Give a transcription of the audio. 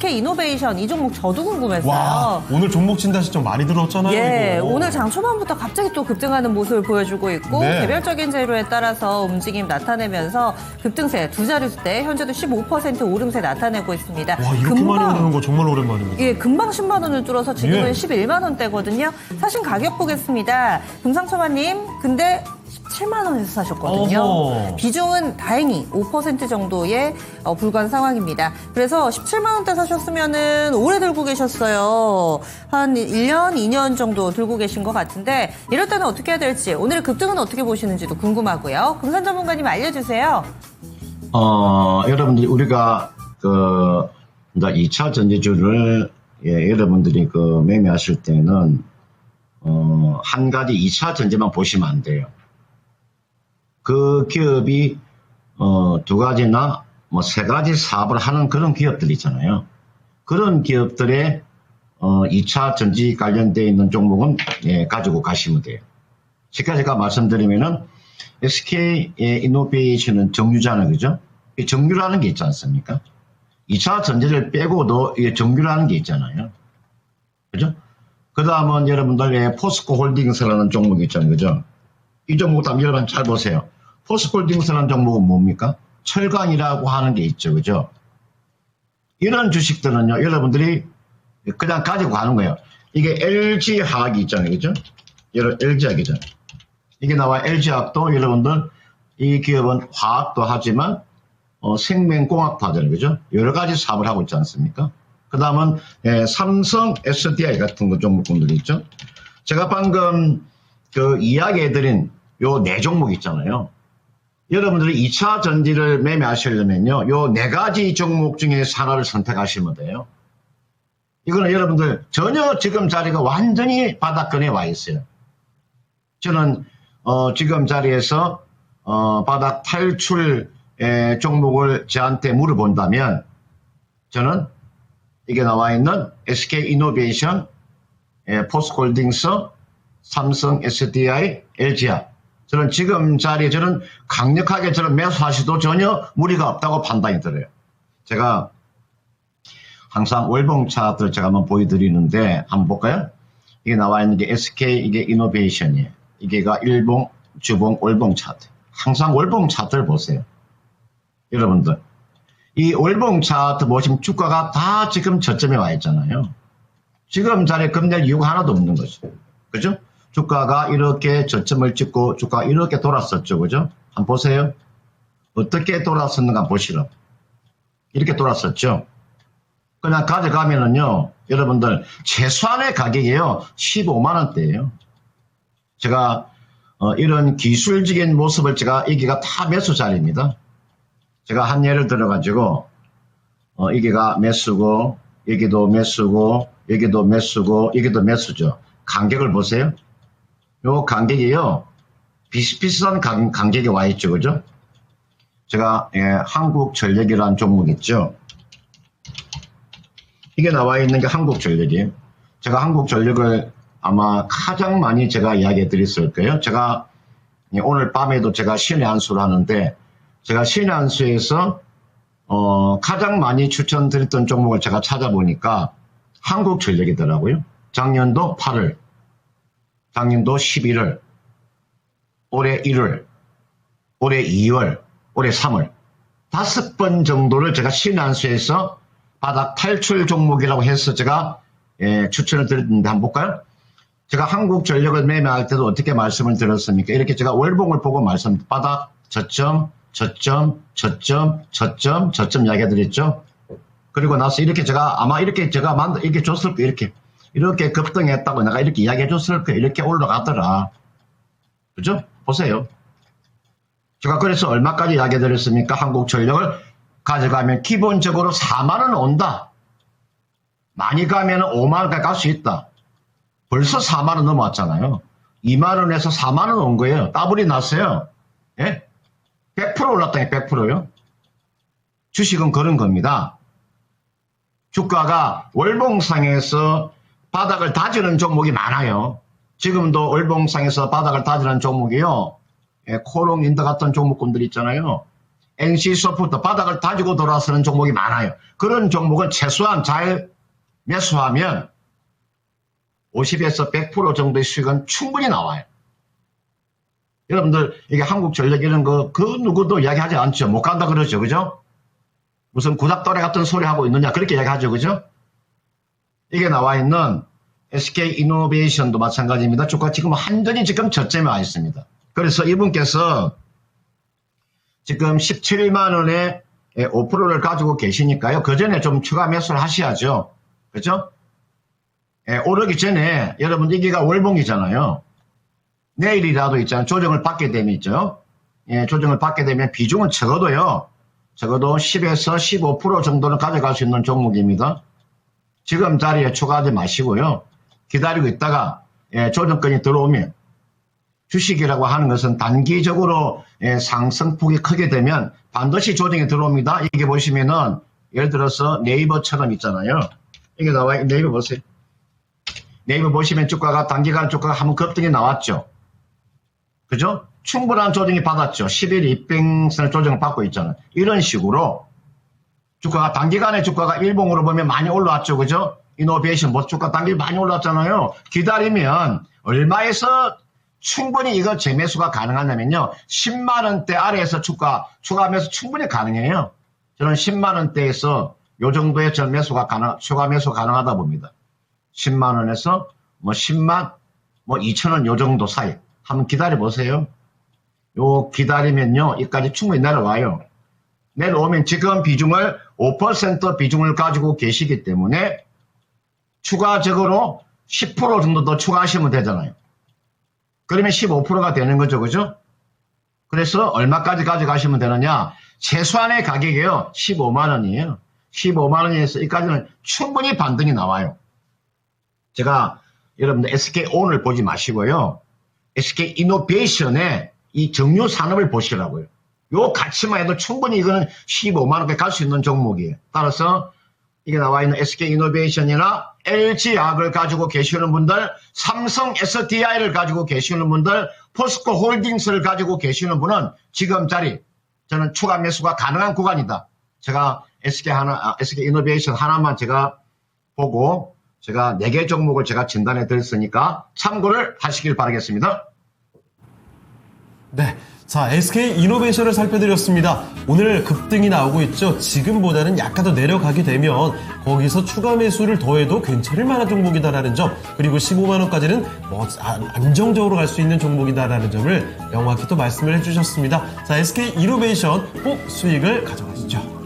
SK 이노베이션 이 종목 저도 궁금했어요. 와, 오늘 종목 진단 시점 많이 들었잖아요. 예, 이거. 오늘 장 초반부터 갑자기 또 급등하는 모습을 보여주고 있고 네. 개별적인 재료에 따라서 움직임 나타내면서 급등세 두 자릿수대 현재도 15% 오름세 나타내고 있습니다. 와, 이렇게 많이 오르는 거 정말 오랜만입니다. 예, 금방 10만 원을 뚫어서 지금은 예. 11만 원대거든요. 사신 가격 보겠습니다. 금상초마님, 근데 17만 원에서 사셨거든요. 어허. 비중은 다행히 5% 정도에 어, 불과한 상황입니다. 그래서 17만 원대 사셨으면은 오래 들고 계셨어요. 한 1년, 2년 정도 들고 계신 것 같은데 이럴 때는 어떻게 해야 될지 오늘의 급등은 어떻게 보시는지도 궁금하고요. 금산 전문가님 알려주세요. 어, 여러분들이 우리가 그 이제 2차 전지주를 예, 여러분들이 그 매매하실 때는 어, 한 가지 2차 전지만 보시면 안 돼요. 그 기업이 어, 두 가지나 뭐 세 가지 사업을 하는 그런 기업들 있잖아요. 그런 기업들의 어, 2차 전지 관련되어 있는 종목은 예, 가지고 가시면 돼요. 제가 제가 말씀드리면은 SK 이노베이션은 정유잖아요, 그죠? 이 정유라는 게 있지 않습니까? 2차 전지를 빼고도 이게 정유라는 게 있잖아요. 그죠? 그 다음은 여러분들 포스코 홀딩스라는 종목이 있잖아요, 그죠? 이 종목도 한번 여러분 잘 보세요. 포스코 홀딩스라는 종목은 뭡니까? 철강이라고 하는 게 있죠, 그죠? 이런 주식들은요, 여러분들이 그냥 가지고 가는 거예요. 이게 LG 화학이 있잖아요, 그죠? 여러 LG 화학이죠. 이게 나와 LG화학도 여러분들 이 기업은 화학도 하지만 어, 생명공학파잖아요. 그죠? 여러 가지 사업을 하고 있지 않습니까? 그 다음은 예, 삼성 SDI 같은 거 종목군들이 있죠. 제가 방금 그 이야기해드린 요 네 종목 있잖아요. 여러분들이 2차 전지를 매매하시려면요. 요 네 가지 종목 중에 하나를 선택하시면 돼요. 이거는 여러분들 전혀 지금 자리가 완전히 바닥권에 와 있어요. 저는 어, 지금 자리에서 어, 바닥 탈출 에, 종목을 저한테 물어본다면 저는 이게 나와 있는 SK 이노베이션, 에, 포스콜딩스, 삼성 SDI, LG야. 저는 지금 자리에 저는 강력하게 저는 매수하시도 전혀 무리가 없다고 판단이 들어요. 제가 항상 월봉 차트를 제가 한번 보여드리는데 한번 볼까요? 이게 나와 있는 게 SK 이게 이노베이션이에요. 이게가 일봉, 주봉, 월봉 차트. 항상 월봉 차트를 보세요. 여러분들. 이 월봉 차트 보시면 주가가 다 지금 저점에 와 있잖아요. 지금 자리에 급낼 이유가 하나도 없는 거죠. 그죠? 주가가 이렇게 저점을 찍고 주가가 이렇게 돌았었죠. 그죠? 한번 보세요. 어떻게 돌았었는가 보시라. 이렇게 돌았었죠. 그냥 가져가면은요, 여러분들, 최소한의 가격이요, 15만원대예요 제가, 어, 이런 기술적인 모습을 제가, 이게가 다 매수 자리입니다. 제가 한 예를 들어가지고, 어, 이게가 매수고, 여기도 매수고, 여기도 매수고, 여기도 매수죠. 간격을 보세요. 요 간격이요, 비슷비슷한 간, 간격이 와 있죠. 그죠? 제가, 예, 한국 전력이라는 종목 있죠. 이게 나와 있는 게 한국 전력이에요. 제가 한국 전력을 아마 가장 많이 제가 이야기해 드렸을 거예요. 제가 오늘 밤에도 제가 신의 한수를 하는데 제가 신의 한수에서 어, 가장 많이 추천드렸던 종목을 제가 찾아보니까 한국 전력이더라고요. 작년도 8월, 작년도 11월, 올해 1월, 올해 2월, 올해 3월 다섯 번 정도를 제가 신의 한수에서 바닥 탈출 종목이라고 해서 제가 예, 추천을 드렸는데 한번 볼까요? 제가 한국전력을 매매할 때도 어떻게 말씀을 드렸습니까? 이렇게 제가 월봉을 보고 말씀 바닥 저점 저점 저점 저점 저점 이야기 드렸죠. 그리고 나서 이렇게 제가 아마 이렇게 제가 만들 이렇게 줬을 거예요. 이렇게 이렇게 급등했다고 내가 이렇게 이야기해 줬을 거예요. 이렇게 올라가더라. 그죠? 보세요. 제가 그래서 얼마까지 이야기 드렸습니까? 한국 전력을 가져가면 기본적으로 4만원 온다. 많이 가면 5만원까지 갈 수 있다. 벌써 4만원 넘어왔잖아요. 2만원에서 4만원 온 거예요. 따블이 났어요. 예? 100% 올랐다니 100%요. 주식은 그런 겁니다. 주가가 월봉상에서 바닥을 다지는 종목이 많아요. 지금도 월봉상에서 바닥을 다지는 종목이요. 예, 코롱 인더 같은 종목군들 있잖아요. NC소프트 바닥을 다지고 돌아서는 종목이 많아요. 그런 종목은 최소한 잘 매수하면 50에서 100% 정도의 수익은 충분히 나와요. 여러분들 이게 한국전력 이런 거 그 누구도 이야기하지 않죠. 못 간다 그러죠. 그죠? 무슨 구닥다리 같은 소리 하고 있느냐 그렇게 이야기하죠. 그죠? 이게 나와 있는 SK 이노베이션도 마찬가지입니다. 주가 지금 완전히 지금 저점에 와 있습니다. 그래서 이분께서 지금 17만 원에 5%를 가지고 계시니까요. 그 전에 좀 추가 매수를 하셔야죠. 그죠? 예, 오르기 전에 여러분 이게가 월봉이잖아요. 내일이라도 있잖아요. 조정을 받게 되면 있죠. 예, 조정을 받게 되면 비중은 적어도요. 적어도 10에서 15% 정도는 가져갈 수 있는 종목입니다. 지금 자리에 추가하지 마시고요. 기다리고 있다가 예, 조정권이 들어오면 주식이라고 하는 것은 단기적으로 예, 상승폭이 크게 되면 반드시 조정이 들어옵니다. 이게 보시면은 예를 들어서 네이버처럼 있잖아요. 이게 나와 있 네이버 보세요. 네이버 보시면 주가가 단기간 주가가 한번 급등이 나왔죠. 그죠? 충분한 조정이 받았죠. 10일 200선을 조정을 받고 있잖아요. 이런 식으로 주가가 단기간에 주가가 일봉으로 보면 많이 올라왔죠. 그죠? 이노베이션 뭐 주가 단기 많이 올랐잖아요. 기다리면 얼마에서 충분히 이거 재매수가 가능하냐면요. 10만 원대 아래에서 주가 추가 매수 충분히 가능해요. 저는 10만 원대에서 요 정도의 전 매수가 가능 추가 매수 가능하다 봅니다. 10만 원에서 뭐 10만 뭐 2천 원 요 정도 사이 한번 기다려 보세요. 요 기다리면요. 이까지 충분히 내려와요. 내려오면 지금 비중을 5% 비중을 가지고 계시기 때문에 추가적으로 10% 정도 더 추가하시면 되잖아요. 그러면 15%가 되는 거죠. 그죠? 그래서 얼마까지 가져가시면 되느냐? 최소한의 가격이요. 15만 원이에요. 15만 원에서 여기까지는 충분히 반등이 나와요. 제가 여러분들 SK 온을 보지 마시고요. SK 이노베이션의 이 정유 산업을 보시라고요. 요 가치만 해도 충분히 이거는 15만 원까지 갈 수 있는 종목이에요. 따라서 이게 나와 있는 SK 이노베이션이나 LG약을 가지고 계시는 분들, 삼성 SDI를 가지고 계시는 분들, 포스코 홀딩스를 가지고 계시는 분은 지금 자리 저는 추가 매수가 가능한 구간이다. 제가 SK 하나, 아, SK 이노베이션 하나만 제가 보고 제가 4개 종목을 제가 진단해 드렸으니까 참고를 하시길 바라겠습니다. 네. 자, SK 이노베이션을 살펴드렸습니다. 오늘 급등이 나오고 있죠. 지금보다는 약간 더 내려가게 되면 거기서 추가 매수를 더해도 괜찮을 만한 종목이다라는 점, 그리고 15만원까지는 뭐 아- 안정적으로 갈 수 있는 종목이다라는 점을 명확히 또 말씀을 해주셨습니다. 자, SK 이노베이션 꼭 수익을 가져가시죠.